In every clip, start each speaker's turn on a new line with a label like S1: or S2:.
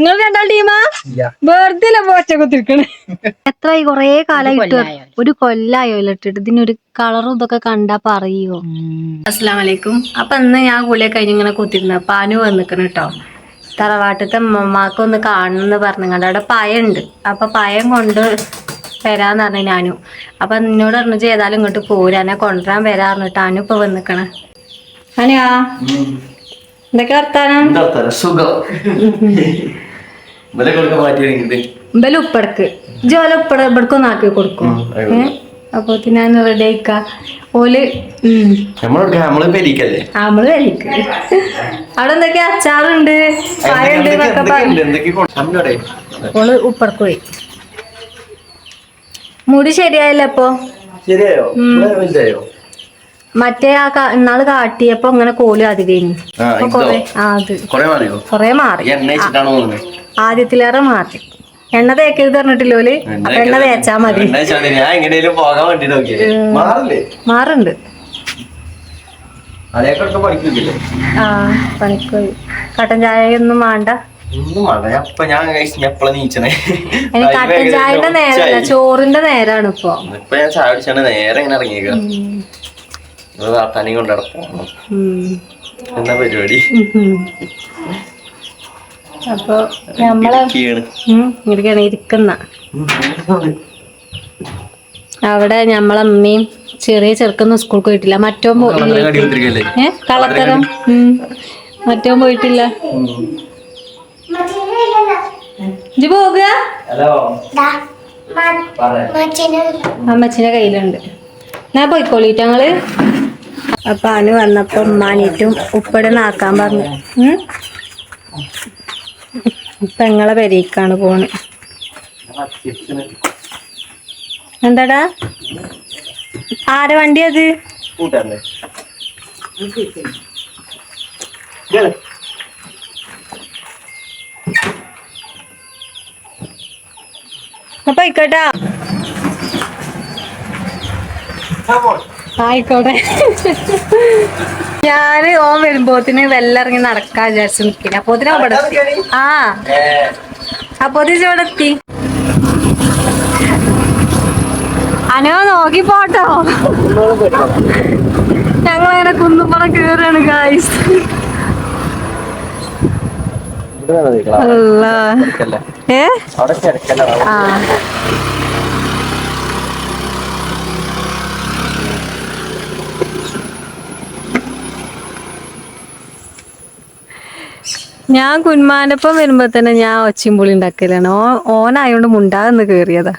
S1: നിങ്ങൾ രണ്ടാൾ ടീമാ വെറുതെ പോച്ച കുത്തിരിക്കണേ എത്രയായി കൊറേ കാലം ഇട്ട് ഒരു കൊല്ലായോ? ഇട്ടിട്ട് ഇതിനൊരു കളറും ഇതൊക്കെ കണ്ടാ പറയോ അസ്സലാമലൈക്കും. അപ്പൊ ഇന്ന് ഞാൻ കുളിയൊക്കെ കഴിഞ്ഞ് ഇങ്ങനെ കുത്തിരുന്ന പാനു വന്നിക്കണ കേട്ടോ തറവാട്ടത്തെ അമ്മമാക്ക് ഒന്ന് കാണണമെന്ന് പറഞ്ഞങ്ങണ്ട് അവിടെ പയുണ്ട്. അപ്പൊ പയം കൊണ്ട് വരാന്ന് പറഞ്ഞു ഞാനു അപ്പൊ നിന്നോട് പറഞ്ഞു ചെയ്താലും ഇങ്ങോട്ട് പോരാനെ കൊണ്ടുവരാൻ വരാ പറഞ്ഞിട്ട് അനു ഇപ്പൊ വന്നിക്കണ. അനിയാ എന്തൊക്കെ വർത്താനം?
S2: സുഖം.
S1: ഇമ്പൽ ഉപ്പടക്ക്. ജോല ഉപ്പട ഇവിടക്കൊന്ന് ആക്കി കൊടുക്കും? അപ്പൊ ഞാൻ റെഡി ആയിക്ക.
S2: ഓൽ നമ്മൾ പെരിക്കല്ലേ?
S1: അവിടെ എന്തൊക്കെ അച്ചാറുണ്ട് എന്നൊക്കെ പറഞ്ഞു. ഓൾ ഉപ്പടക്ക് പോയി. മുടി ശരിയായില്ല അപ്പോ?
S2: ശരിയായോ?
S1: മറ്റേ ആ ഇന്നാൾ കാട്ടിയപ്പോ അങ്ങനെ കോൽ അധികം കൊറേ അത്.
S2: കഴിഞ്ഞു
S1: കൊറേ മാറി. ആദ്യത്തിലേറെ മാറി. എണ്ണ തേക്കരുത് പറഞ്ഞിട്ടില്ല ഓൽ? അപ്പൊ എണ്ണ തേച്ചാ മതി. മാറുണ്ട്. ആ കട്ടൻ ചായ ഒന്നും വേണ്ട കട്ടൻ നേരല്ല ചോറിന്റെ നേരാണ് ഇപ്പൊ
S2: ഇപ്പൊ ഞാൻ ചായ കുടിച്ചാണ് നേരെ ഇങ്ങനെ ഇറങ്ങിയേക്ക വർത്താനം കൊണ്ട്. എന്താ പരിപാടി.
S1: അപ്പൊ നമ്മളെ ഇങ്ങനെയൊക്കെയാണ് ഇരിക്കുന്ന. അവിടെ ഞമ്മളമ്മയും ചെറിയ ചെറുക്കൊന്നും സ്കൂൾ പോയിട്ടില്ല. മറ്റോ? ഏ? കളത്തരം? മറ്റോ പോയിട്ടില്ല. അമ്മച്ചിന്റെ കയ്യിലുണ്ട്. ഞാൻ പോയിക്കോളിട്ട് ഞങ്ങൾ? അപ്പൊ അന് വന്നപ്പോ ഉമ്മാനീറ്റും ഉപ്പടെ നാക്കാൻ പറഞ്ഞു. പെങ്ങളെ പെരേക്കാണ് പോണ്. എന്താടാ? ആരെ വണ്ടി അത് അപ്പൊ ആയിക്കോട്ടാ ആയിക്കോട്ടെ. ഞാൻ ഓൻ വരുമ്പോത്തിന് വെല്ലിറങ്ങി നടക്കാൻ വിചാരിച്ചു നിൽക്കില്ല അപ്പോത്തിന് അവിടെ. ആ. അപ്പോത്തിന് ഇവിടെ എത്തി. അനോ നോക്കി പോട്ടോ. ഞങ്ങളങ്ങനെ കുന്നുപ്പുറം കേറാണ് ഗായ്സ് അല്ലാ ഏ? ആ. ഞാൻ കുന്മാനപ്പം വരുമ്പോ തന്നെ ഞാൻ ഒച്ചയും പുളി ഉണ്ടാക്കലാണ്. ഓ ഓനായോണ്ട് മുണ്ടാന്ന് കേറിയതാ.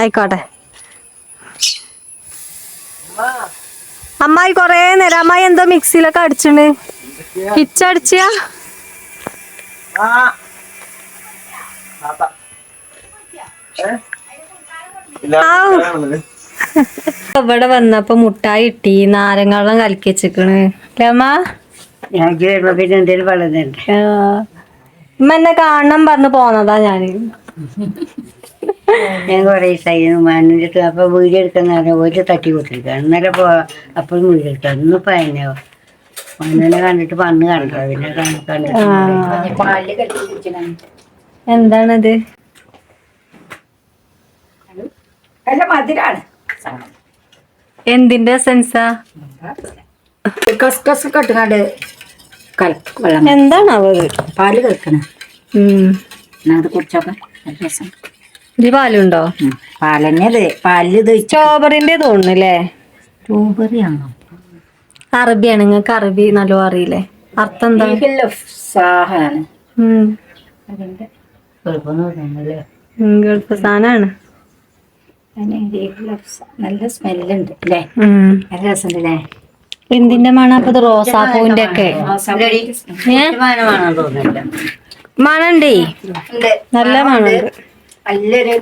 S1: ആയിക്കോട്ടെ. അമ്മായി കൊറേ നേരം അമ്മായി എന്തോ മിക്സിയിലൊക്കെ അടിച്ചിണ്. കിച്ചടിച്ചാ. ഇവിടെ വന്നപ്പോ മുട്ടായി ഇട്ടി നാരങ്ങളും കലക്കി വെച്ചിക്കണ്. അമ്മ?
S3: ഞങ്ങൾക്ക് വരുമ്പോ പിന്നെ എന്തേലും വളരുന്നുണ്ട്
S1: ഉമ്മ എന്നെ കാണണം പറഞ്ഞു പോന്നതാ ഞാൻ.
S3: ഞാൻ കൊറേ ദിവസമായി മാനിന്റെ അപ്പൊ വീഡിയോ എടുക്കുന്ന ഒരു തട്ടി കൊടുത്തിരിക്കാം ഇന്നലെ പോ അപ്പോഴും വീഡിയോ എടുക്കാം ഇന്നിപ്പോ എന്നെ മണ്ണിനെ കണ്ടിട്ട് വന്ന് കണ്ടോ പിന്നെ കണ്ടിട്ട്
S1: എന്താണത്? എന്തിന്റെ സെൻസാ
S3: കസ്കസ് കെട്ടുകാണ്ട് കലക്കും വെള്ളം
S1: എന്താണാവോ അത്
S3: പാൽ കലക്കണം.
S1: ഉം.
S3: എന്നാ അത് കുടിച്ചോക്കെ. നല്ല രസം.
S1: ഇത് പാലുണ്ടോ.
S3: പാലന്നെ പാലിൽ ഇത്
S1: തോന്നുന്നല്ലേ?
S3: ആണോ
S1: അറബിയാണ്. നിങ്ങൾക്ക് അറബി നല്ലോ അറിയില്ലേ? അർത്ഥം എന്താ?
S3: സാഹാണ്.
S1: ഗൾഫ് സാധനമാണ്
S3: നല്ല സ്മെല്ലുണ്ട് അല്ലേ? നല്ല രസമുണ്ട് അല്ലേ
S1: എന്തിന്റെ മണം? അപ്പൊ റോസാപ്പൂവിന്റെ ഒക്കെ. മണണ്ടേ? നല്ല മണ
S3: നല്ലൊരു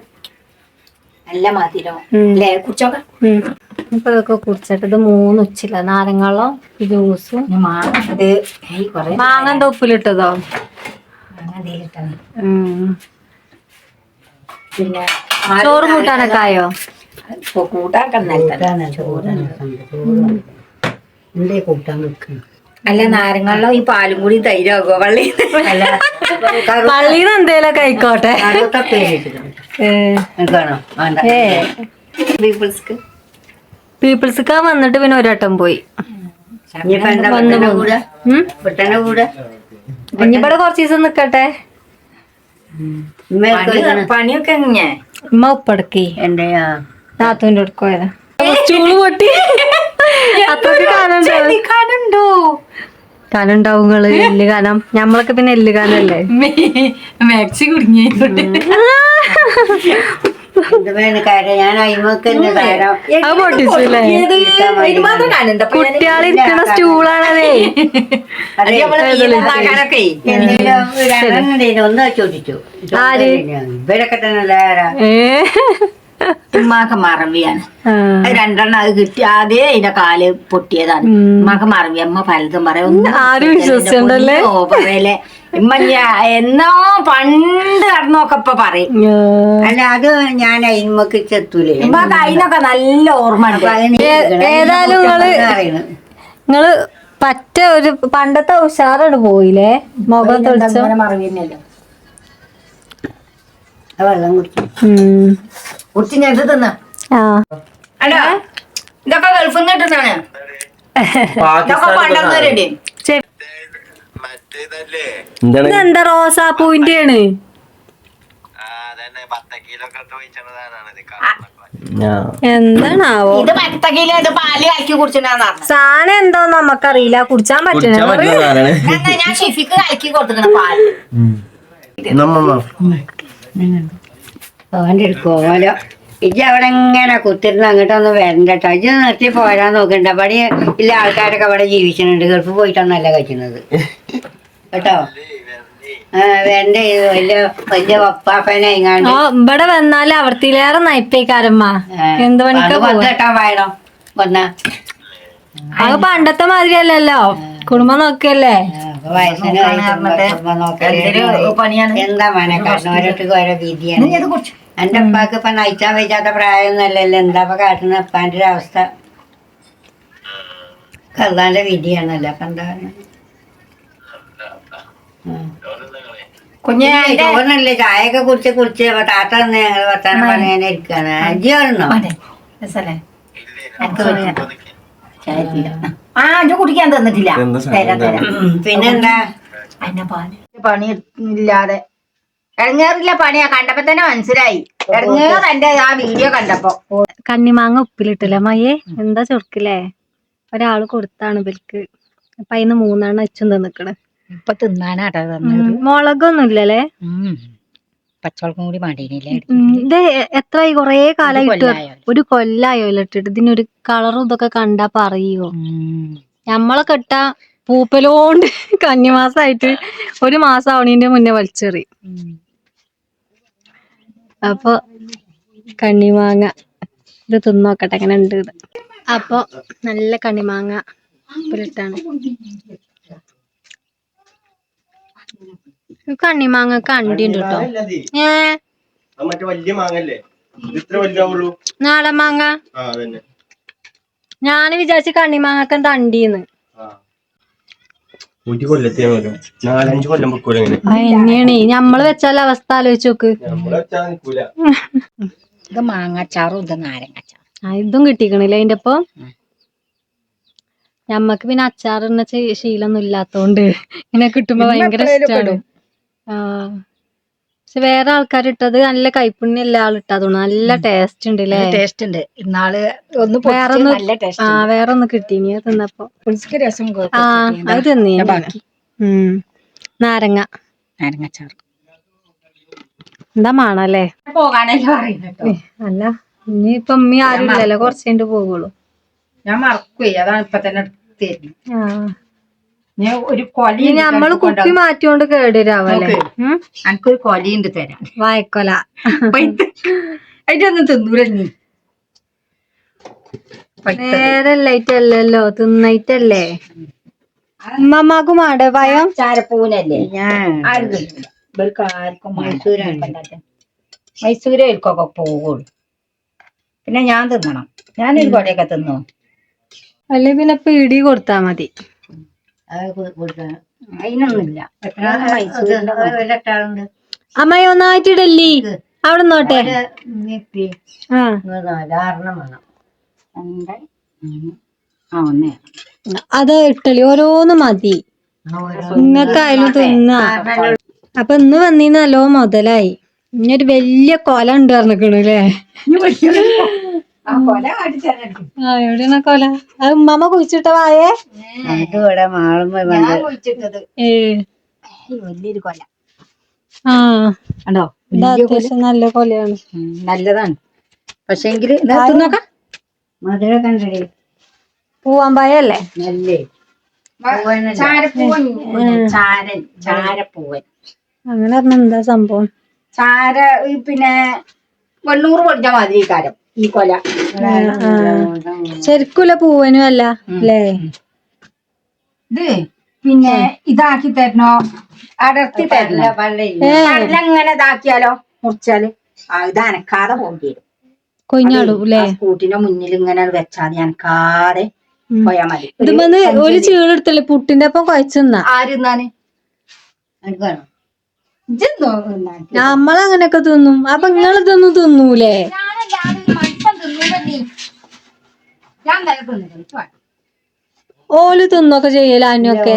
S3: നല്ല മധുരം. അല്ലേ? കുടിച്ചോക്കെ.
S1: ഇപ്പൊ ഇതൊക്കെ കുടിച്ചിട്ട് ഇത് മൂന്ന് ഉച്ചില്ല. നാരങ്ങളും ജ്യൂസും.
S3: മാങ്ങന്റെ കൊറേ
S1: മാങ്ങ എന്താ ഉപ്പിലിട്ടതോ.
S3: പിന്നെ
S1: ചോറ് കൂട്ടാനൊക്കെ ആയോ?
S3: ചോറാണ് എന്തേ കൂട്ടാൻ വെക്കണം
S4: അല്ല നാരങ്ങളിലോ ഈ പാലും കൂടി തൈരാകോ? വള്ളി
S3: അല്ല
S1: പള്ളിന്ന് എന്തേലൊക്കെ ആയിക്കോട്ടെ.
S3: വേണ്ട.
S1: ഏ.
S4: പീപ്പിൾസ്ക്ക്?
S1: പീപ്പിൾസ്ക്കാ വന്നിട്ട് പിന്നെ ഒരട്ടം പോയി.
S3: ഇനിയിപ്പോ എന്താ പെട്ടെന്ന് കൂടെ?
S1: ഉം?
S3: പെട്ടെന്ന് കൂടെ?
S1: ഇനിയിവിടെ കുറച്ച് ദിവസം നിക്കട്ടെ.
S4: പണിയൊക്കെ
S1: ഉമ്മ ഉപ്പടക്കി.
S3: എന്റെ താത്തുവിന്റെ
S1: നാത്തൂന്റെ അടുക്ക് പോയതാ ചൂൾ പൊട്ടി. നിങ്ങൾ എല്ല് കാനം ഞമ്മളൊക്കെ പിന്നെ എല്ല് കാനല്ലേ
S4: മാക്സി കുടുങ്ങി.
S3: എന്ത് വേണം കാര്യം? ഞാൻ അയിമക്ക് കാര്യം
S1: അത് പൊട്ടിച്ചല്ലേ കുട്ടികളിരിക്കണ സ്റ്റൂളാണതേ.
S3: ഒന്ന് ചോദിച്ചു.
S1: ആര്?
S3: ഇവരൊക്കെ തന്നെ
S4: ഉമ്മാക്ക് മറവിയാണ്. രണ്ടെണ്ണം അത് കിട്ടി. ആദ്യം അതിന്റെ കാൽ പൊട്ടിയതാണ്. ഉമ്മാക്ക് മറവി അമ്മ പലതും പറയും? ഓ പറയല്ലേ ഉമ്മ എന്നോ പണ്ട് കടന്നൊക്കെ ഇപ്പൊ പറയും
S3: അല്ല അത് ഞാൻ അയിമക്ക് ചെത്തൂലേ.
S4: ഉമ്മാക്ക് അതിനൊക്കെ നല്ല ഓർമ്മ.
S1: ഏതായാലും നിങ്ങൾ പറ്റ ഒരു പണ്ടത്തെ ഉഷാറാണ് പോയില്ലേ? മുഖം തെളിച്ചോ?
S4: അങ്ങനെ മറവി തന്നെയല്ലോ?
S3: ആ വെള്ളം കുടിച്ചു
S1: ഉം.
S4: കുറിച്ച് ഞാൻ ഇത് തിന്ന.
S1: ആ.
S4: അല്ലോ ഇതൊക്കെ ഗൾഫിൽ നിന്ന് കിട്ടുന്നതാണ്. ഇതൊക്കെ
S2: പാകിസ്ഥാൻ
S4: പണ്ടെന്നവരുടെ
S1: ശരി.
S2: എന്താണ്?
S1: ഇതെന്താ റോസാപ്പൂവിന്റെ ആണ്. എന്താണാവോ?
S4: ഇത് പത്തക്കിൽ ഇത് പാൽ കലക്കി
S1: സാധനം എന്തോ നമുക്കറിയില്ല. കുടിച്ചാൻ പറ്റണ
S2: പറ്റുന്ന
S4: ഞാൻ ഷിഫിക്ക് കലക്കി കൊടുത്തിട്ടുണ്ട് പാൽ.
S2: നമ്മമ്മ
S3: അവന്റെ എടുക്കോലോ ഇജ്ജ് അവിടെ ഇങ്ങനെ കുത്തിരുന്ന് അങ്ങോട്ടൊന്നും വരണ്ടട്ടോ. ഇജ്ജ് നിർത്തി പോരാൻ നോക്കണ്ട. പണി ഇല്ല ആൾക്കാരൊക്കെ അവിടെ ജീവിച്ചിട്ടുണ്ട് ഗൾഫ് പോയിട്ടൊന്നല്ല കഴിക്കുന്നത്. കേട്ടോ? വരണ്ട.
S1: ഇവിടെ വന്നാൽ അവർത്തിലേറെ നയിപ്പേക്കാരമ്മ. എന്ത് പണിക്കാ അത് പണ്ടത്തെ മാതിരി അല്ലല്ലോ കുടുംബം
S3: എന്താ മോനെ ഓരോ വിധിയാണ്
S4: കുടിച്ചു
S3: എന്റെ അപ്പാക്ക് ഇപ്പൊ നയിച്ചാൻ വയ്ക്കാത്ത പ്രായമൊന്നുമല്ലല്ലോ എന്താ ഇപ്പൊ കാട്ടുന്ന? അപ്പാന്റെ ഒരു അവസ്ഥ. കള്ളാന്റെ വിധിയാണല്ലോ അപ്പൊ എന്താ കുഞ്ഞല്ലേ ചായയൊക്കെ കുടിച്ച് കുടിച്ച് അപ്പൊ താത്ത വന്ന് ഞങ്ങൾ വർത്താനം പറഞ്ഞാൽ ഇരിക്കാണ്. അജി പറഞ്ഞോ
S4: മതി. ആ ഇത് കുടിക്കാൻ തന്നിട്ടില്ല? തരാം തരാം.
S3: പിന്നെന്താ
S4: അതിന്റെ പാൽ. പണി ഇല്ലാതെ. ഇറങ്ങേറില്ല പണിയാ. കണ്ടപ്പോ തന്നെ മനസ്സിലായി. ഇറങ്ങേറ് എന്റെ ആ വീഡിയോ കണ്ടപ്പോ.
S1: കണ്ണിമാങ്ങ ഉപ്പിലിട്ടില്ല. മയ്യേ എന്താ ചൊറുക്കില്ലേ? ഒരാൾ കൊടുത്താണ് ഇവർക്ക് അപ്പൊ അതിന് മൂന്നെണ്ണം അച്ഛൻ തന്നിക്കണ്.
S4: ഇപ്പൊ തിന്നാനാട്ടാ
S1: ഉം, മുളകൊന്നും ഇല്ലല്ലേ
S4: പച്ചവളക്കും കൂടി മാണ്ടീനില്ലേ
S1: ഇത് എത്രയായി കൊറേ കാലം? ഒരു കൊല്ലായോ ഇട്ടിട്ട്. ഇതിനൊരു കളറും ഇതൊക്കെ കണ്ടാ പറയോ നമ്മളെ കെട്ട പൂപ്പലോണ്ട് കന്നിമാസായിട്ട് ഒരു മാസം ആവണീന്റെ മുന്നേ വലിച്ചെറി. അപ്പൊ കണ്ണിമാങ്ങ ഇത് തിന്നോക്കട്ടെ. എങ്ങനെ ഉണ്ട് ഇത്. അപ്പൊ നല്ല കണ്ണിമാങ്ങ ഉപ്പിലിട്ടാണ് ഈ കണ്ണിമാങ്ങ കണ്ടിണ്ട് കേട്ടോ. ഏ?
S2: മറ്റേ വലിയ മാങ്ങല്ലേ ഇത്ര വലുതാവുള്ളൂ
S1: നാളെ മാങ്ങ? ഞാൻ വിചാരിച്ച കണ്ണിമാങ്ങക്ക് തണ്ടീന്ന്
S2: ഒരു കൊല്ലത്തേ നാലഞ്ച് കൊല്ലം വെക്കൂല ഇങ്ങനെ.
S1: തന്നെയാണ് ഞമ്മൾ വെച്ചാൽ അവസ്ഥ ആലോചിച്ച് നോക്ക്.
S2: നമ്മളെ
S4: ഇത് മാങ്ങാച്ചാറും ഇത് നാരങ്ങാച്ചാറും.
S1: ആ, ഇതും കിട്ടിക്കണില്ല അതിന്റെ ഒപ്പം? ഞമ്മക്ക് പിന്നെ ശീലൊന്നും ശീലമൊന്നും ഇല്ലാത്തോണ്ട് ഇങ്ങനെ കിട്ടുമ്പോ ഭയങ്കര ഇഷ്ടമാണ് ആ. പക്ഷെ വേറെ ആൾക്കാർ ഇട്ടത് നല്ല കൈപ്പുണ്യം എല്ലാ ആൾ ഇട്ടത് നല്ല ടേസ്റ്റ് ഉണ്ട് അല്ലേ
S4: ടേസ്റ്റ് ഉണ്ട്. ഇന്നാൾ ഒന്ന്
S1: വേറെ
S4: ഒന്ന് നല്ല
S1: ആ
S4: ടേസ്റ്റ്
S1: വേറെ ഒന്ന് കിട്ടി. അത് തിന്നപ്പോ.
S4: പുളിക്ക് രസം
S1: ആ അത് തിന്നീ
S4: ബാക്കി.
S1: ഉം. നാരങ്ങ.
S4: നാരങ്ങാച്ചാറ്.
S1: എന്താ മാണല്ലേ?
S4: പോകാനല്ലേ പറയുന്നത്
S1: അല്ല. ഇനി ഇപ്പൊ ഉമ്മി ആരും ഇല്ലല്ലോ. കുറച്ച് കഴിഞ്ഞിട്ട് പോകുള്ളൂ.
S4: ഞാൻ മറക്കുവേ. അതാണ് ഇപ്പൊ തന്നെ തരുന്നത്.
S1: ആ.
S4: ഞാൻ ഒരു കൊലി
S1: നമ്മൾ കുപ്പി മാറ്റിയോണ്ട് കേടുവരാവല്ലേ
S4: എനിക്കൊരു കൊലയുണ്ട് തരാൻ
S1: വായക്കൊല.
S4: അതിന്റെ തിന്നൂല നീ?
S1: നേരെ തിന്നായിട്ടല്ലേ? അമ്മമാക്കും ആടെ ഭയം
S4: ചാരപ്പൂവിനല്ലേ? ഇവർക്ക് ആർക്കും മൈസൂരേൽക്കൊക്കെ പോകുള്ളൂ പിന്നെ ഞാൻ തിന്നണം. ഞാനൊരു കൊലയൊക്കെ തിന്നു?
S1: അല്ലെ പിന്നെ പീടി കൊടുത്താ മതി.
S4: അതിനൊന്നുമില്ല.
S1: അമ്മായി അവിടെ നോട്ടെ അത് ഇട്ടല്ലേ? ഓരോന്ന് മതി. നിങ്ങൾക്കായാലും തിന്ന. അപ്പൊ ഇന്ന് വന്നീന്നല്ലോ മുതലായി. ഇനി ഒരു വലിയ കൊല ഉണ്ട് പറഞ്ഞിക്കണു എവിടെയാണ് ആ കൊല? അത് ഉമ്മമ്മ കുഴിച്ചിട്ട വായേ?
S3: ഇവിടെ മാളുമ്പോ
S4: ഞാൻ കുഴിച്ചിട്ടത്.
S1: ഏ.
S4: ഈ വലിയൊരു കൊല.
S1: ആ.
S4: കണ്ടോ?
S1: അത്യാവശ്യം നല്ല കൊലയാണ്.
S4: നല്ലതാണ്. പക്ഷെങ്കിൽ നോക്കാം.
S3: മധുര കണ്ടടി.
S1: പൂവാമ്പായല്ലേ
S3: നെല്ല്.
S4: ചാരപ്പൂവൻ.
S1: അങ്ങനെ പറഞ്ഞ എന്താ സംഭവം?
S4: ചാര പിന്നെ വെണ്ണൂറ് പൊടിച്ച മാതിരി കാരം ഈ കൊല
S1: ശരിക്കുള്ള പൂവനും അല്ല അല്ലേ?
S4: ഇത് പിന്നെ ഇതാക്കി തരണോ? അടർത്തി തരണോ. കടലങ്ങനെ ഇതാക്കിയാലോ? മുറിച്ചാൽ. ഇത് അനക്കാതെ പോകേണ്ടി വരും.
S1: കൊഞ്ഞാടും അല്ലേ?
S4: സ്കൂട്ടിന്റെ മുന്നിൽ ഇങ്ങനെ വെച്ചാൽ അനക്കാതെ. പോയാ മതി. ഒരു
S1: ഒരു ചീളെടുത്തല്ലേ? പുട്ടിന്റെ ഒപ്പം കുഴച്ചെന്നാ?
S4: ആരുന്നാന്?
S1: നമ്മളങ്ങനൊക്കെ തിന്നും. അപ്പൊ നിങ്ങൾ ഇതൊന്നും തിന്നൂലേ
S4: ഞാനല്ലാതെ ഒരു മനുഷ്യൻ തിന്നൂല നീ. ഞാൻ തന്നെ തിന്നില്ല. എനിക്ക് വേണ്ട.
S1: ഓൽ തിന്നൊക്കെ ചെയ്യല അന്നൊക്കെ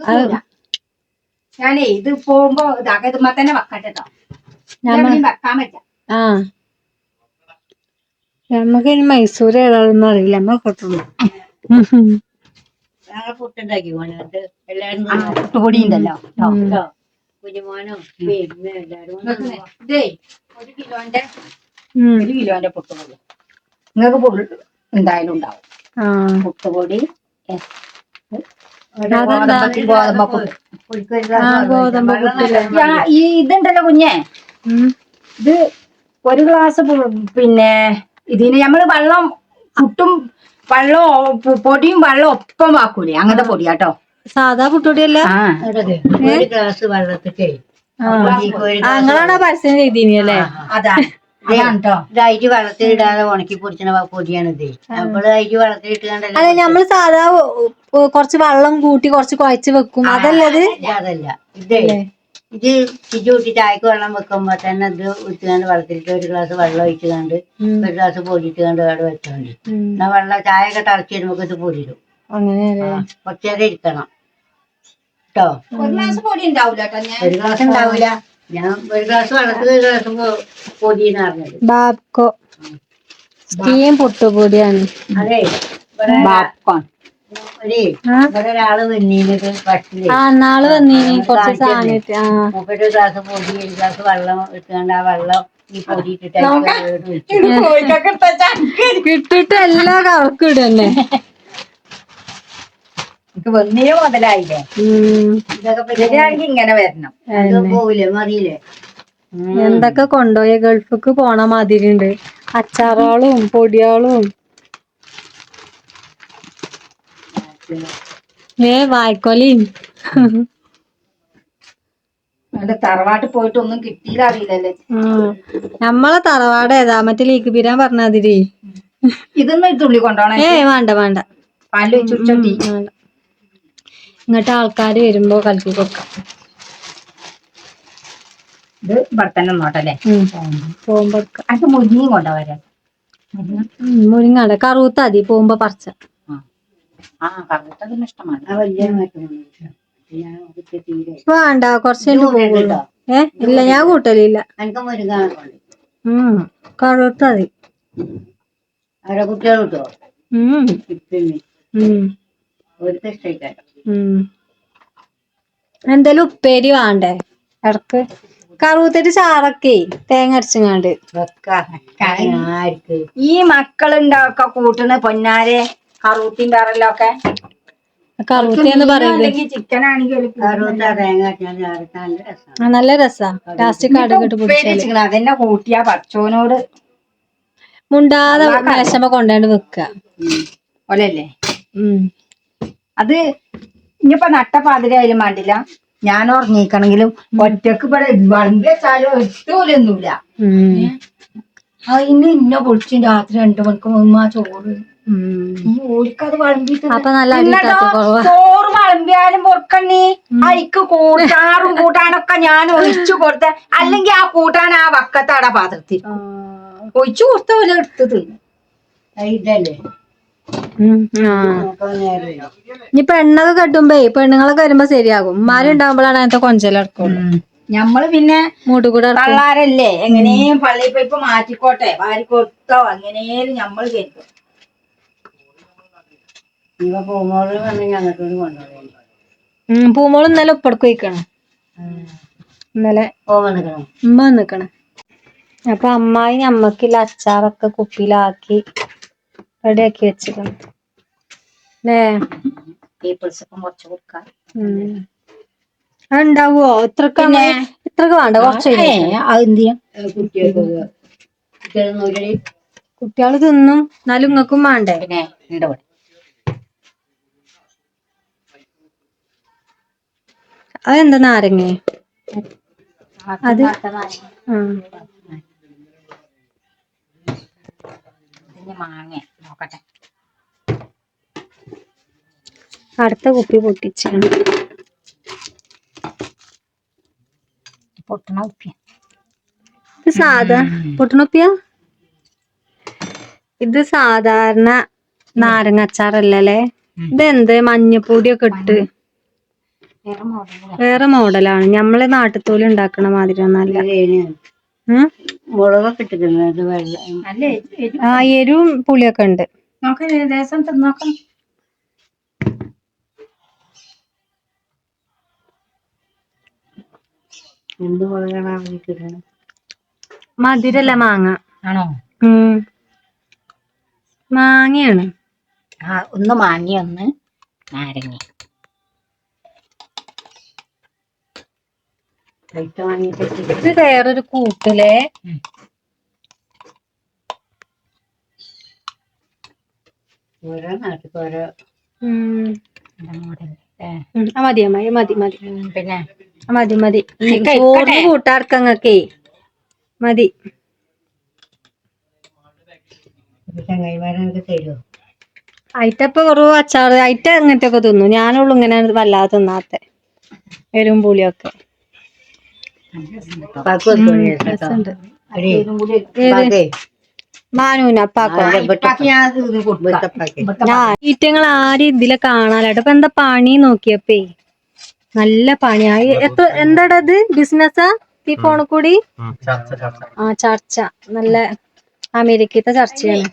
S4: ഇത്. ഞാനേ ഇത് പോകുമ്പോ ഇതുമ്മ തന്നെ വെക്കട്ടെ കേട്ടോ
S1: ഞമ്മ
S4: എവിടെയും വെക്കാൻ പറ്റാം
S1: ആ. നമ്മക്ക് ഇനി മൈസൂർ ഏതാണെന്ന് അറിയില്ല നമ്മൾ തിന്നും.
S3: ഞങ്ങൾ പുട്ടുണ്ടാക്കി എല്ലാരും
S4: പുട്ടുപൊടി ഉണ്ടല്ലോ. കേട്ടോ
S3: കുഞ്ഞുമോനും പിന്നെ എല്ലാരും
S4: നിങ്ങൾക്ക് ഇതേ ഒരു കിലോന്റെ
S1: ഉം.
S4: ഒരു കിലോന്റെ പുട്ടുപൊടി നിങ്ങൾക്ക് പുള്ളി എന്തായാലും ഉണ്ടാവും പുട്ടുപൊടി ഈ ഇതുണ്ടല്ലോ കുഞ്ഞെ. ഇത് ഒരു ഗ്ലാസ് പിന്നെ ഇതിന് നമ്മൾ വെള്ളം പുട്ടും വെള്ളവും പൊടിയും വെള്ളം ഒപ്പം വാക്കൂലേ? അങ്ങനത്തെ പൊടിയാട്ടോ.
S1: സാധാ പുട്ടുപൊടിയല്ല?
S3: അതെ ഒരു ഗ്ലാസ്
S1: വെള്ളത്തിൽ നിങ്ങളാണ് പരസ്യം ചെയ്തീനി അല്ലേ?
S4: അതാണ് അതാണ് കേട്ടോ
S3: ഇത് അരി വെള്ളത്തിലിടാതെ ഉണക്കി പൊടിച്ചണ പൊടിയാണിത്. നമ്മൾ അരി വെള്ളത്തിലിട്ട്
S1: അല്ല
S3: കണ്ടല്ലോ
S1: നമ്മൾ സാധാ കൊറച്ച് വെള്ളം കൂട്ടി കുറച്ച് കുഴച്ച് വെക്കും. അതല്ലത്?
S3: അതല്ല ഇതേ ഇത് തിരി കൂട്ടി ചായക്ക് വെള്ളം വെക്കുമ്പോ തന്നെ ഇത് ഇട്ടുകൊണ്ട് വെള്ളത്തിലിട്ട് ഒരു ഗ്ലാസ് വെള്ളം
S1: ഒഴിച്ചുകൊണ്ട്
S3: ഒരു ഗ്ലാസ് പൊടിയിട്ട് ഇട്ട് കണ്ട് അവിടെ വെച്ചോണ്ട്. എന്നാ വെള്ളം ചായ ഒക്കെ തിളച്ച് വരുമ്പോ ഇത് പൊടിയിടും. കുറച്ചേരം ഇരിക്കണം. കേട്ടോ
S4: ഒരു ഗ്ലാസ് പൊടി ഉണ്ടാവൂല കേട്ടോ
S3: ഒരു ഗ്ലാസ് ഉണ്ടാവില്ല ഞാൻ ഒരു ഗ്ലാസ് വെള്ളത്തിൽ ഒരു ഗ്ലാസ് പൊടി പറഞ്ഞത്.
S1: ബാബ്കോ. സ്റ്റീം പൊട്ടുപൊടിയാണ്.
S3: അതെ ഇവിടെ
S4: ബാപ്കോൺ
S3: ഒരു
S1: ആ?
S3: ഇവിടെ ഒരാൾ വന്നീനത്
S1: ആ നാൾ വന്നീനി കുറച്ച് സാധനം ഇട്ട്. ആ.
S3: ഗ്ലാസ് പൊടി ഒരു ഗ്ലാസ് വെള്ളം ഇട്ടുകൊണ്ട് ആ വെള്ളം ഈ പൊടി ഇട്ടിട്ട് അതിലേക്ക്
S1: എല്ലാ കറക്കും ഇടന്നെ.
S4: എനിക്ക് വന്നേ മുതലായില്ലേ.
S3: ഇതൊക്കെ പറ്റി
S4: ഇങ്ങനെ വരണം.
S3: ഇത് പോവില്ലേ മതിയില്ലേ?
S1: എന്തൊക്കെ കൊണ്ടുപോയ? ഗൾഫിക്ക് പോണ മാതിരി ഉണ്ട് അച്ചാറുകളും പൊടികളും ഏ വായ്ക്കൊലയും
S4: തറവാട്ട് പോയിട്ട് ഒന്നും കിട്ടിയില്ല അറിയില്ലല്ലേ
S1: നമ്മളെ തറവാട് ഏതാ? മറ്റേ ലീക്ക് പിരാൻ പറഞ്ഞാതിരി
S4: ഇതൊന്നും തുള്ളി കൊണ്ടോണേ?
S1: ഏ വേണ്ട വേണ്ട.
S4: പാൽ ചുരുച്ചട്ടി
S1: വേണ്ട. ഇങ്ങോട്ട് ആൾക്കാർ വരുമ്പോ കലക്കി കൊടുക്കാം.
S4: ഇത് തന്നെ നോട്ടല്ലേ.
S1: പോകുമ്പോ.
S4: അത് മുരിങ്ങി? കൊണ്ടുവരാൻ
S1: ഉം, മുരിങ്ങാടെ. കറുത്ത മതി പോകുമ്പോ പറിച്ച. വേണ്ട. കുറച്ചു പോകുള്ളൂ ഏ? ഇല്ല ഞാൻ കൂട്ടലില്ല. ഉം കറുത്ത മതി
S3: കുട്ടികൾ കിട്ടുമോ
S1: ഉം.
S3: ഇപ്പിമ്മി
S1: ഉം.
S3: ഒരു
S1: ഉം. എന്തേലും ഉപ്പേരി വേണ്ടേ? ഇടയ്ക്ക് കറുത്തിട്ട് ചാറൊക്കെ തേങ്ങ അരച്ചങ്ങാണ്ട്.
S4: ഈ മക്കളുണ്ടാക്ക കൂട്ടണ് പൊന്നാരെ കറൂത്തിന്റെ അറലൊക്കെ ചിക്കൻ ആണെങ്കിൽ
S3: നല്ല
S1: രസാ. ലാസ്റ്റ് കടുകിട്ട് പിടിച്ചാൽ.
S4: അതെന്നെ കൂട്ടിയാ പച്ചോനോട്
S1: മുണ്ടാതെ വിഷമ കൊണ്ടാണ്ട് വെക്ക.
S4: ഓലല്ലേ?
S1: ഉം.
S4: അത് ഇനിയിപ്പൊ നട്ടപ്പാതിരായാലും വേണ്ടില്ല. ഞാൻ ഉറങ്ങിക്കണെങ്കിലും ഒറ്റയ്ക്ക് ഇവിടെ വണ്ടി വെച്ചാലും എത്തൂലൊന്നുമില്ല
S1: ഉം.
S4: അതിന് ഇന്ന പൊളിച്ചും രാത്രി രണ്ടു മണിക്ക് മുമ്പ് ചോറ്. ഈ വളമ്പിട്ട് ചോറ് വളമ്പിയാലും പൊറുക്കണ്ണി. അരിക്ക് കൂട്ടാറും കൂട്ടാനൊക്കെ ഞാൻ ഒഴിച്ചു കൊടുത്ത. അല്ലെങ്കിൽ ആ കൂട്ടാൻ ആ വക്കത്താടാ പാത്രത്തിൽ. ഒഴിച്ചു കൊടുത്ത പോലെ എടുത്തത്.
S3: ഇതല്ലേ.
S1: ഇനി പെണ്ണൊക്കെ കെട്ടുമ്പേ പെണ്ണുങ്ങളൊക്കെ വരുമ്പോ ശരിയാകും. ഉമ്മാരുണ്ടാവുമ്പോഴാണ് അങ്ങനത്തെ കൊഞ്ചലടക്കുള്ളൂ
S4: ഞമ്മൾ പിന്നെ
S1: മൂട്ടുകൂടെ
S4: പള്ളാരല്ലേ എങ്ങനെയും പള്ളി പൈപ്പ് ഇപ്പൊ മാറ്റിക്കോട്ടെ. വാരി കൊടുത്തോ. എങ്ങനെയും ഞമ്മൾ കേൾക്കും
S3: ഇവ വന്ന് ഞങ്ങൾക്ക്
S1: പൂമോൾ ഇന്നലെ ഒപ്പടക്ക് വയ്ക്കണം ഇന്നലെ ഉമ്മ നിക്കണ അപ്പൊ അമ്മായി ഞമ്മക്കില്ല അച്ചാറൊക്കെ കുപ്പിയിലാക്കി റെഡിയാക്കി വെച്ചിട്ടുണ്ട് അല്ലേ
S4: പീപ്പിൾസൊക്കെ കുറച്ച് കൊടുക്കാം.
S1: ഉം. അതുണ്ടാവോ ഇത്രക്ക് ഇത്രക്ക് വേണ്ട കുറച്ച്
S4: അതെന്ത് ചെയ്യാം?
S3: കുട്ടികൾക്ക് കുട്ടികൾ
S1: തിന്നും എന്നാലും ഇങ്ങക്കും വേണ്ടേ?
S4: പിന്നെ ഉണ്ട് ഇവിടെ.
S1: അതെന്താ നാരങ്ങ? അത്?
S4: മാങ്ങ. നോക്കട്ടെ.
S1: അടുത്ത കുപ്പി പൊട്ടിച്ചാണ്.
S4: പൊട്ടണ
S1: ഇത് സാധാ പൊട്ടണുപ്പിയ ഇത് സാധാരണ നാരങ്ങ അച്ചാറല്ലേ ഇതെന്ത്? മഞ്ഞപ്പൊടിയൊക്കെ ഇട്ട്.
S4: വേറെ
S1: മോഡലാണ്. നമ്മളെ നാട്ടുത്തോലി ഉണ്ടാക്കണ മാതിരി നല്ല?
S3: മുളകൊക്കെ ഇട്ടിട്ടുണ്ട്.
S4: അല്ലേ?
S1: ആ എരിവും പുളിയൊക്കെ ഉണ്ട്
S4: നോക്കാം.
S3: എന്ത് മുളകാണ് ഇട്ടിട്ടുണ്ട്
S1: മധുരല്ല മാങ്ങ.
S4: ആണോ?
S1: ഉം. മാങ്ങയാണ്.
S4: ആ ഒന്ന് മാങ്ങി ഒന്ന് നാരങ്ങ.
S3: വാങ്ങിയിട്ട്
S1: ഇത് വേറൊരു കൂട്ടിലേ.
S3: ഓരോ നാട്ടിൽ ഓരോ
S1: ഉം. മതി മതി മതി.
S4: പിന്നെ?
S1: മതി മതി. ചോറിന് കൂട്ടാർക്കങ്ങക്കേ മതി. അയിറ്റപ്പ കുറവ് അച്ചാർ അയിട്ട അങ്ങനത്തെ ഒക്കെ തിന്നു. ഞാനുള്ളു ഇങ്ങനെ വല്ലാതെ തിന്നാത്ത. എരും പുളിയൊക്കെ.
S3: പാക്ക്.
S1: മാനൂന് അപ്പാക്കോ ഈറ്റങ്ങൾ ആരും ഇതിലെ കാണാലോ ഇപ്പൊ എന്താ പണി നോക്കിയപ്പേ? നല്ല പണിയായി എത്ര എന്താടാ ഇത്? ബിസിനസ്സാ ഈ ഫോണിൽ കൂടി? ആ ചർച്ച. നല്ല അമേരിക്കത്തെ ചർച്ചയാണ്.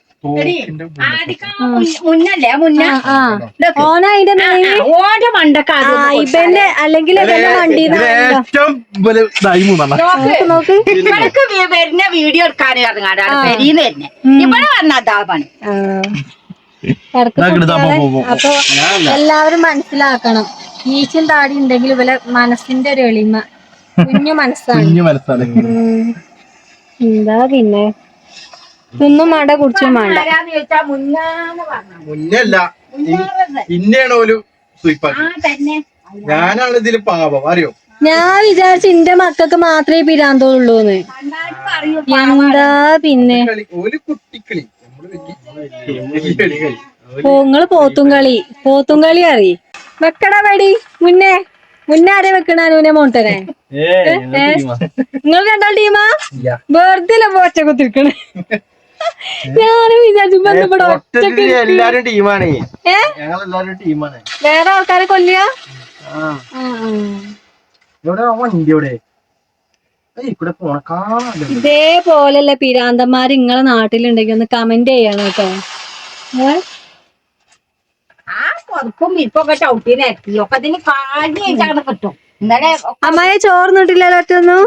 S4: മുന്നല്ലേ മുന്ന?
S1: ഓന അതിന്റെ
S4: ഓന്റെ മണ്ടക്ക
S1: ആ ഇവന്റെ അല്ലെങ്കിൽ
S5: വണ്ടി
S1: നോക്ക്
S4: ഇവർക്ക് വരുന്ന വീഡിയോ എടുക്കാൻ ഇറങ്ങാടാണ് പെരീന്ന് വരുന്നേ. ഇവിടെ പണി.
S5: പോ, പോ.
S1: അപ്പൊ എല്ലാവരും മനസ്സിലാക്കണം. മീശും താടി ഉണ്ടെങ്കിൽ ഇവലെ മനസ്സിന്റെ ഒരു എളിമ. കുഞ്ഞു മനസ്സാണ്.
S5: കുഞ്ഞു മനസ്സാണ്.
S1: എന്താ പിന്നെ? തിന്നും വേണ്ട കുടിച്ചും വേണ്ട
S4: ആരാന്ന് ചോദിച്ചാ മുന്നാന്ന് പറഞ്ഞു
S5: മുന്നല്ല. ഒരു ഞാനാണ് ഇതിൽ പാപം അറിയോ?
S1: ഞാൻ വിചാരിച്ച എന്റെ മക്കൾക്ക് മാത്രമേ പിരാന്തോള്ളൂന്ന്. എന്താ പിന്നെ? പോങ്ങൾ പോത്തും കളി. പോത്തും കളി അറി വെക്കട പടി. മുന്നേ. മുന്നേ ആരെ വെക്കണ അനുവിനെ മോട്ടനെ നിങ്ങൾ രണ്ടാൾ ടീമാ. വെറുതെ പോച്ച കുത്തിരിക്കണേ? ഞാനും വിചാരിച്ചു ബന്ധപ്പെട
S5: ഒറ്റയ്ക്ക് എല്ലാരും ടീമാണ്. ഞങ്ങൾ എല്ലാരും ടീമാണ്.
S1: വേറെ ആൾക്കാരെ കൊല്ലിയ
S5: ഇവിടെ വണ്ടി
S1: പിരാന്തന്മാര് ഇങ്ങളെ നാട്ടിലുണ്ടെങ്കിൽ ഒന്ന് കമന്റ് ചെയ്യണം കേട്ടോ. അമ്മായി ചോർന്നിട്ടില്ലല്ലോ ഒറ്റൊന്നും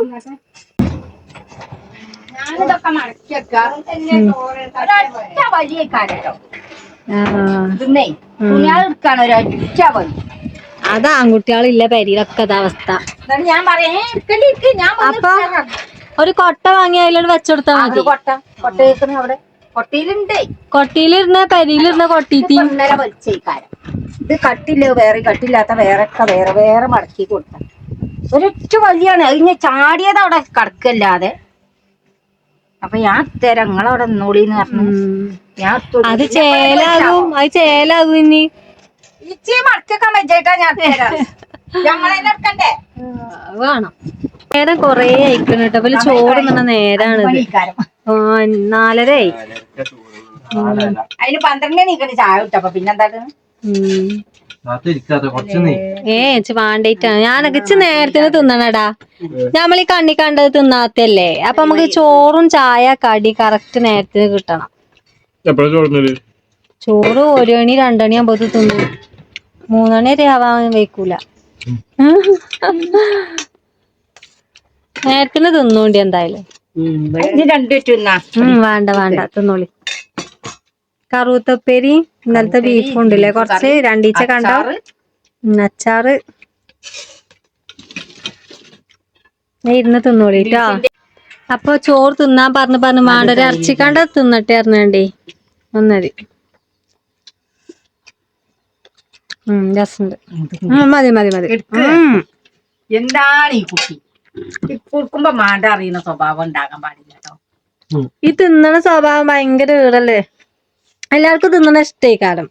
S4: ഞാനിതൊക്കെ മടക്കി വെക്കാം ഒരൊറ്റ വലിയ കാരട്ടോ ഇന്നേ എടുക്കാണ് ഒരൊറ്റ വലി.
S1: അത് ആൺകുട്ടികളില്ല പെരിയിലൊക്കെ അവസ്ഥ.
S4: ഞാൻ പറയാം "ഏ, എടുക്കല്ലേ ഇക്ക് ഞാൻ
S1: അപ്പൊ
S4: എടുത്തരാം."
S1: ഒരു കൊട്ട വാങ്ങി അതിലോട് വെച്ചെടുത്താ
S4: ആ,
S1: മതി.
S4: കൊട്ട. കൊട്ട കേൾക്കുന്ന അവിടെ. കൊട്ടിയിലുണ്ട്.
S1: കൊട്ടിയിലിരുന്ന പെരിയിലിരുന്ന കൊട്ടീത്തി
S4: ഇപ്പൊ ഇന്നലെ വലിച്ചേക്കാരം. ഇത് കട്ടില്ല വേറെ കട്ടില്ലാത്ത വേറെ വേറെ വേറെ മടക്കി കൊടുത്ത. ഒരൊറ്റ വലിയാണ്. അത് ഇങ്ങനെ ചാടിയത് അവിടെ കിടക്കല്ലാതെ. അപ്പൊ ഞാൻ തരാം നിങ്ങളവിടെ നിന്നോളിന്ന് പറഞ്ഞു. ഞാൻ
S1: അത് ചേലാകും അത് ചേലാകും ഇനി.
S4: ഇച്ചി മടക്കാൻ വെച്ചേട്ടാ ഞാൻ തരാം ഞങ്ങളെന്നെ എടുക്കണ്ടേ?
S1: വേണം. നേരം കൊറേ അയക്കണം കേട്ടോ. അപ്പൊ ചോറ് നിന്ന നേരാണ് നാലര
S4: അതിന് പന്ത്രണ്ടേ നീക്കണ ചായ വിട്ടപ്പോ പിന്നെന്താ
S1: ഏ ഇച്ച് വാണ്ടേറ്റാണ് ഞാനൊക്കെ ഇച്ച് നേരത്തിന് തിന്നണടാ. നമ്മൾ ഈ കണ്ണി കണ്ടത് തിന്നാത്തല്ലേ? അപ്പൊ നമുക്ക് ചോറും ചായ കടി കറക്റ്റ് നേരത്തിന് കിട്ടണം. ചോറ് ഒരു മണി രണ്ടണി ആകുമ്പോ തിന്നു. മൂന്നണി വരെ ആവാൻ വയ്ക്കൂല നേരത്തിന് തിന്നോണ്ടി എന്തായാലും. വേണ്ട വേണ്ട. തിന്നോളി. കറുത്തപ്പേരി ഇന്നലത്തെ ബീഫ് ഉണ്ടല്ലേ? കുറച്ച് രണ്ടീച്ച കണ്ടോ? അച്ചാറ്. ഇരുന്ന് തിന്നോളിട്ടോ അപ്പൊ ചോറ് തിന്നാൻ പറഞ്ഞു പറഞ്ഞു വേണ്ട ഒരു ഇറച്ചിക്കണ്ട തിന്നട്ടെ അറിഞ്ഞണ്ടേ ഒന്നതി രസമുണ്ട് മതി മതി മതി.
S4: എന്താണ് ഈ കുട്ടി? ഈ മാണ്ട അറിയുന്ന സ്വഭാവം ഉണ്ടാകാൻ പാടില്ല കേട്ടോ
S1: ഈ തിന്നണ സ്വഭാവം ഭയങ്കര ഈറല്ലേ എല്ലാവർക്കും തിന്നണ ഇഷ്ടേ കാലം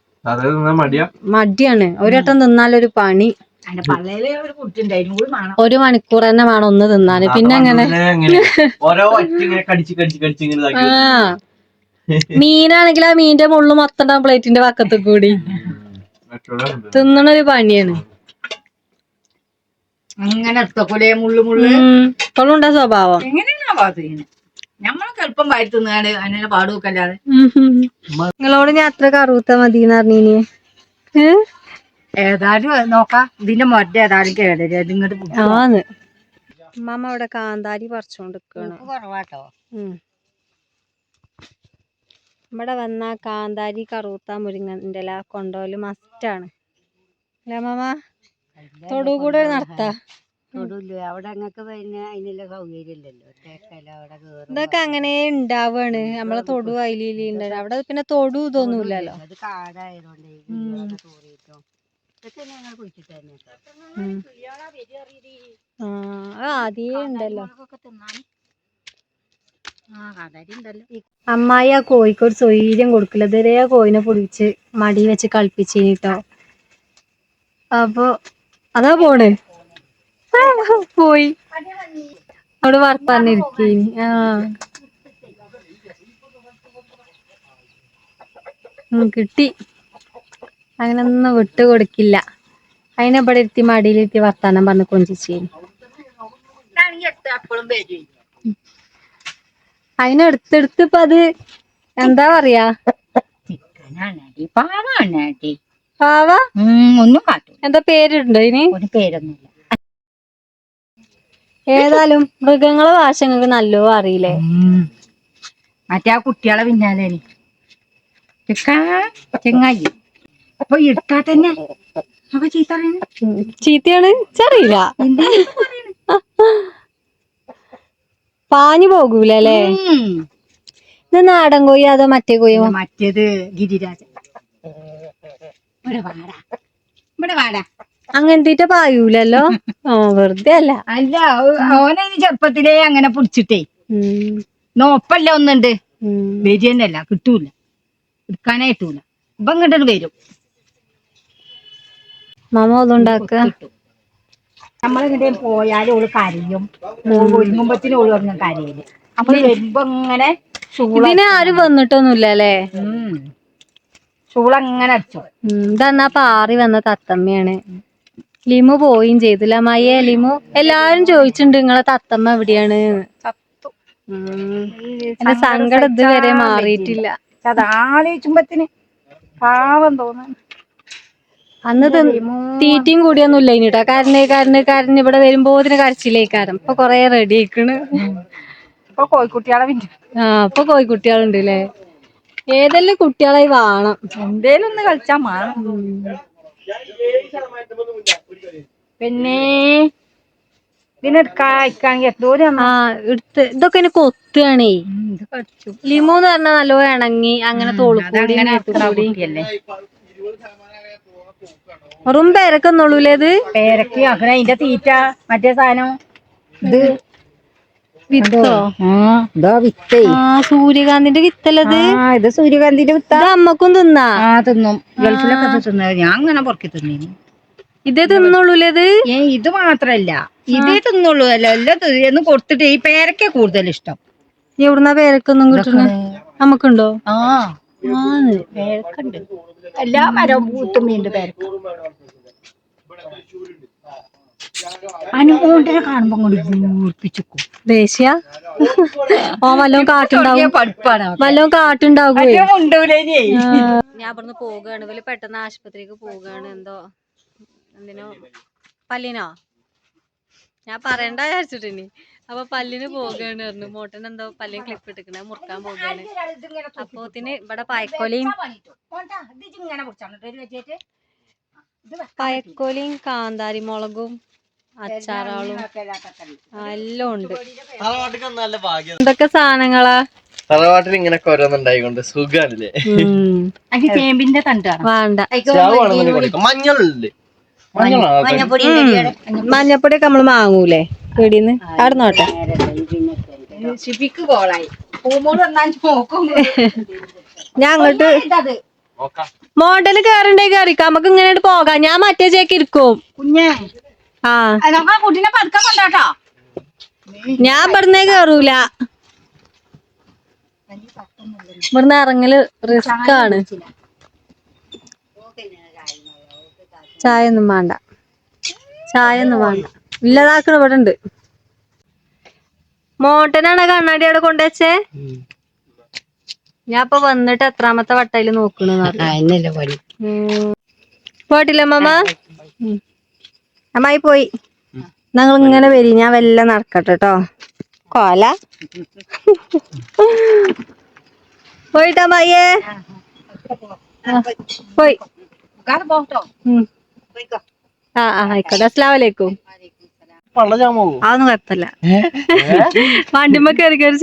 S1: മടിയാണ്. ഒരു വട്ടം തിന്നാലൊരു പണി.
S4: ഒരു കുട്ടി കൂടി വേണം.
S1: ഒരു മണിക്കൂർ തന്നെ വേണം ഒന്ന് തിന്നാന്. പിന്നെ അങ്ങനെ മീനാണെങ്കിൽ ആ. മീന്റെ മുള്ളു മൊത്തം പ്ലേറ്റിന്റെ പക്കത്ത് കൂടി.
S5: തിന്നണൊരു
S1: തിന്നണ ഒരു പണിയാണ്
S4: അങ്ങനെ.
S1: ഇപ്പോഴും ഉണ്ടാ സ്വഭാവം.
S4: ഞമ്മളൊക്കെ എളുപ്പം വാരി അങ്ങനെ അതിനെ പാടുവെക്കല്ലാതെ.
S1: ഉം. നിങ്ങളോട് ഞാൻ അത്ര കറുത്ത പറഞ്ഞീനി. ഏ?
S4: ഏതായാലും നോക്കാം. ഇതിന്റെ മൊറ്റ ഏതായാലും കേടരുത് അത് ഇങ്ങോട്ട് പിടിച്ചോ.
S1: ആന്ന്. അമ്മമ്മ അവിടെ കാന്താരി പറിച്ചോണ്ട്
S3: കുറവാട്ടോ.
S1: ഇവിടെ വന്ന കാന്താരി കറുത്ത മുരിങ്ങന്റെ ഇല കൊണ്ടോൽ മസ്റ്റാണ് അല്ലേ മാമ? തൊടു കൂടെ നടത്താ.
S3: തൊടൂല്ല? അവിടെ അങ്ങക്ക് പിന്നെ അതിനുള്ള സൗകര്യം ഇല്ലല്ലോ ഒറ്റക്കല്ല അവിടെ കേറും
S1: ഇതൊക്കെ അങ്ങനെ ഉണ്ടാവാണ് നമ്മളെ തൊടു അയിലുണ്ട് അവിടെ പിന്നെ തൊടു ഇതൊന്നുമില്ലല്ലോ
S3: അത് കാടായതുകൊണ്ട് വീടുകളൊക്കെ തോറിയിട്ടോ ഇതൊക്കെ ഞങ്ങൾ കുഴിച്ചിട്ട് തന്നെ കേട്ടോ.
S1: ഉം. ആ അത് ആദ്യേ ഉണ്ടല്ലോ അമ്മായി ആ കോഴിക്ക് ഒരു സ്വൈര്യം കൊടുക്കില്ല. ഇതുവരെ ആ കോഴിനെ പൊടിച്ച് മടി വെച്ച് കളിപ്പിച്ചിട്ടോ അപ്പൊ അതാ പോണ്? പോയി. അവിടെ വർത്താനിരിക്കേനി ആ. കിട്ടി. അങ്ങനെ ഒന്നും വിട്ടു കൊടുക്കില്ല. അതിനെ ഇവിടെ ഇരുത്തി മടിയിലിരുത്തി വർത്താനം പറഞ്ഞു കൊഞ്ചിച്ചേനി. അതിനെടുത്തെടുത്ത് ഇപ്പൊ അത് എന്താ പറയാ? പാവ? എന്താ പേരിണ്ടോ
S4: ഇനി പേരൊന്നുമില്ല.
S1: ഏതായാലും മൃഗങ്ങളെ ഭാഷ നിങ്ങൾക്ക് നല്ലോ അറിയില്ലേ?
S4: മറ്റേ ആ കുട്ടികളെ പിന്നാലെ ചെങ്ങായി. അപ്പൊ ഇട്ടാ തന്നെ. അപ്പൊ ചീത്ത.
S1: ചീത്തയാണ്? ചെറിയില്ല. പാഞ്ഞു പോകൂല അല്ലേ ഇത് നാടൻ കോഴി അതോ മറ്റേ കോഴി
S4: മറ്റേത് ഗിരിരാജ ഇവിടെ വാടാ. ഇവിടെ വാടാ.
S1: അങ്ങനത്തെ പായൂലല്ലോ? ഓ വെറുതെ അല്ല
S4: അല്ല ഓനെ ഇനി ചെറുപ്പത്തിലേ അങ്ങനെ പിടിച്ചിട്ടേ. നോപ്പല്ല ഒന്നുണ്ട്.
S1: ഉം.
S4: വരികന്നല്ല കിട്ടൂല. എടുക്കാനായിട്ടൂല. ഇപ്പൊ ഇങ്ങോട്ട് വരും.
S1: മാമ അതുണ്ടാക്ക
S4: നമ്മളിങ്ങനെ പോയാലും ഓൾ കരയും. ഒരുങ്ങുമ്പത്തിന് ഓൾ പറഞ്ഞ കരയിൽ. നമ്മൾ വരുമ്പോ ഇങ്ങനെ
S1: ഇതിനെ ആരും വന്നിട്ടൊന്നുമില്ല അല്ലേ?
S4: ചൂളങ്ങനെ അടിച്ചു.
S1: ഇതന്നാ പാറി വന്ന തത്തമ്മയാണ്. ലിമു പോയും ചെയ്തില്ല. മയ്യേ ലിമു എല്ലാരും ചോദിച്ചിട്ടുണ്ട് നിങ്ങളെ തത്തമ്മ എവിടെയാണ്. എന്റെ സങ്കടം ഇതുവരെ മാറിയിട്ടില്ല.
S4: അതാലോചിക്കുമ്പത്തിന് പാവം തോന്നുന്നു.
S1: അന്ന് തീറ്റയും കൂടിയൊന്നുമില്ല ഇനിട്ടോ കരണ് കരണ് കരണ് ഇവിടെ വരുമ്പോ ഇതിന് കാരണം ഇപ്പൊ കൊറേ റെഡി ആയിക്കണ്.
S4: ഇപ്പൊ കോഴിക്കുട്ടികളെ പിന്നെ
S1: ആ ഇപ്പൊ കോഴിക്കുട്ടികളുണ്ട് അല്ലേ ഏതെല്ലാം കുട്ടികളായി വേണം?
S4: എന്തേലും ഒന്ന് കളിച്ചാ മാറും പിന്നെ ഇതിനെടുക്കാണെങ്കിൽ എന്തോരം
S1: ആ എടുത്ത്. ഇതൊക്കെ എനിക്ക് കൊത്തുകയാണേ. ലിമോ എന്ന് പറഞ്ഞാൽ നല്ലോ ഇണങ്ങി അങ്ങനെ മേത്തുകൂടി വെറും പേരക്കൊന്നുള്ളൂലേ ഇത്?
S4: പേരക്ക് അങ്ങനെ അതിന്റെ തീറ്റ മറ്റേ സാധനം ഇത്.
S1: വിത്തോ?
S4: ആ. ഇതാ വിത്തേ.
S1: ആ സൂര്യകാന്തിന്റെ വിത്തല്ലത്
S4: ആ ഇത് സൂര്യകാന്തിന്റെ വിത്ത.
S1: ഇത് അമ്മക്കും തിന്നാ.
S4: ആ തിന്നും. ഗൾഫിലൊക്കെ ഞാൻ അങ്ങനെ പൊറക്കി തിന്നീനി.
S1: ഇതേ തിന്നുള്ളൂല്ലേ ഇത്?
S4: ഏ ഇത് മാത്രല്ല. ഇതേ തിന്നുള്ളൂ അല്ല എല്ലാം എന്ന് കൊടുത്തിട്ട് ഈ പേരക്ക കൂടുതൽ ഇഷ്ടം.
S1: എവിടുന്ന പേരക്കൊന്നും കിട്ടണ? നമുക്കുണ്ടോ?
S4: ആ
S1: ആന്ന്
S4: പേരക്കുണ്ട്. എല്ലാ മരവും പൂത്തുമ്മീന്റെ പേരക്ക. അനുമോണ്ടിനെ കാണുമ്പോ വീർപ്പിച്ചു
S1: ദേശീയ ഓ വല്ലതും കാട്ടുണ്ടാവും. വല്ലതും കാട്ടുണ്ടാകുവേ
S4: ഉണ്ടൂലേ
S1: ഞാൻ അവിടുന്ന് പോവുകയാണ് ഇവൽ പെട്ടെന്ന് ആശുപത്രിക്ക് പോവുകയാണ് എന്തോ എന്തിനോ പല്ലിനോ ഞാൻ പറയണ്ട വിചാരിച്ചിട്ടിനി. അപ്പൊ പല്ലിന് പോവുകയാണ് പറഞ്ഞു. മോട്ടൻ എന്തോ പല്ലിന് ക്ലിപ്പ് ഇട്ടിക്കണ. മുറുക്കാൻ പോവുകയാണ് അപ്പോത്തിന് ഇവിടെ പായക്കോലയും പയക്കോലയും കാന്താരി മുളകും അച്ചാറാളും എല്ലാം ഉണ്ട്.
S2: തറവാട്ടിക്ക് നല്ല ഭാഗ്യം.
S1: എന്തൊക്കെ സാധനങ്ങളാ?
S2: തറവാട്ടിൽ ഇങ്ങനൊക്കെ ഓരോന്നുണ്ടായിക്കൊണ്ട് സുഖാണല്ലേ
S4: ചേമ്പിന്റെ തണ്ടാണ്
S1: വേണ്ട.
S2: മഞ്ഞളാണ്
S3: മഞ്ഞപ്പൊടി
S1: മഞ്ഞപ്പൊടിയൊക്കെ നമ്മൾ വാങ്ങൂലേ വീടിന്ന്
S4: അവിടെ നോട്ടെ.
S1: ഞാൻ അങ്ങോട്ട് മോഡൽ കേറണ്ടേ അറിയിക്കാം നമുക്ക് ഇങ്ങനെ പോകാം. ഞാൻ മറ്റേ ചേക്ക് ഇരിക്കും.
S4: കുഞ്ഞേ.
S1: ആ. ഞാൻ ഇവിടുന്നേ കേറൂല. ഇവിടുന്ന് ഇറങ്ങൽ റിസ്ക് ആണ് ചായ ഒന്നും വേണ്ട. ചായ ഒന്നും വേണ്ട. ഇല്ലതാക്കണ ഇവിടെ ഉണ്ട് മോട്ടനാണ് കണ്ണാടി അവിടെ കൊണ്ടുവച്ചേ? ഞാൻ ഇപ്പൊ വന്നിട്ട് എത്രാമത്തെ വട്ടയിൽ നോക്കണെന്ന് പോട്ടില്ല ഉം. അമ്മായി പോയി. ഞങ്ങൾ ഇങ്ങനെ വരി. ഞാൻ വല്ല നടക്കട്ടെ കേട്ടോ കോല. പോയിട്ടമ്മായിയേ പോയി.
S4: പോട്ടോ
S1: ഉം. ആ ആ ആയിക്കോട്ടെ.
S2: പള്ള ജാമോ
S1: അതൊന്നും കുഴപ്പമില്ല. വണ്ടിമ്മ കയറി കയറി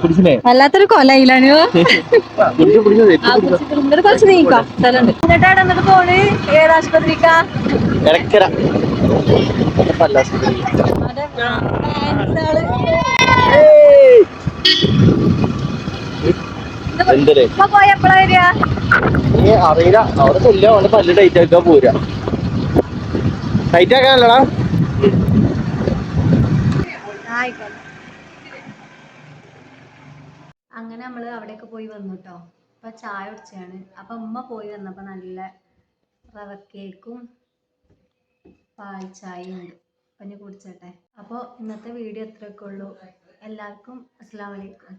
S2: കുടിച്ചില്ലേ?
S1: വല്ലാത്തൊരു
S2: കുടിച്ചു
S1: എന്നിട്ട് കുറച്ച് നീക്കാം സ്ഥലമുണ്ട്. എന്നിട്ട് അവിടെ എന്നിട്ട് പോണ് ഏതാശുപത്രിക്കാ
S2: ഇടക്കര എന്തരേ
S1: പോയ എപ്പോഴാ വരിക?
S2: നീ അറിയില്ല. അവിടെ ചെല്ല അവന്റെ പല്ല് ടൈറ്റ് ആക്കാൻ പോരാ ടൈറ്റ് ആക്കാനല്ലടാ.
S1: അങ്ങനെ നമ്മൾ അവിടെയൊക്കെ പോയി വന്നു കേട്ടോ അപ്പൊ ചായ കുടിച്ചാണ് അപ്പൊ ഉമ്മ പോയി വന്നപ്പോ നല്ല റവ കേക്കും പാൽ ചായയും ഉണ്ട്. അപ്പൊ ഇനി കുടിച്ചട്ടെ. അപ്പോൾ ഇന്നത്തെ വീഡിയോ ഇത്രയൊക്കെ ഉള്ളൂ. എല്ലാവർക്കും അസ്സാം വലൈക്കും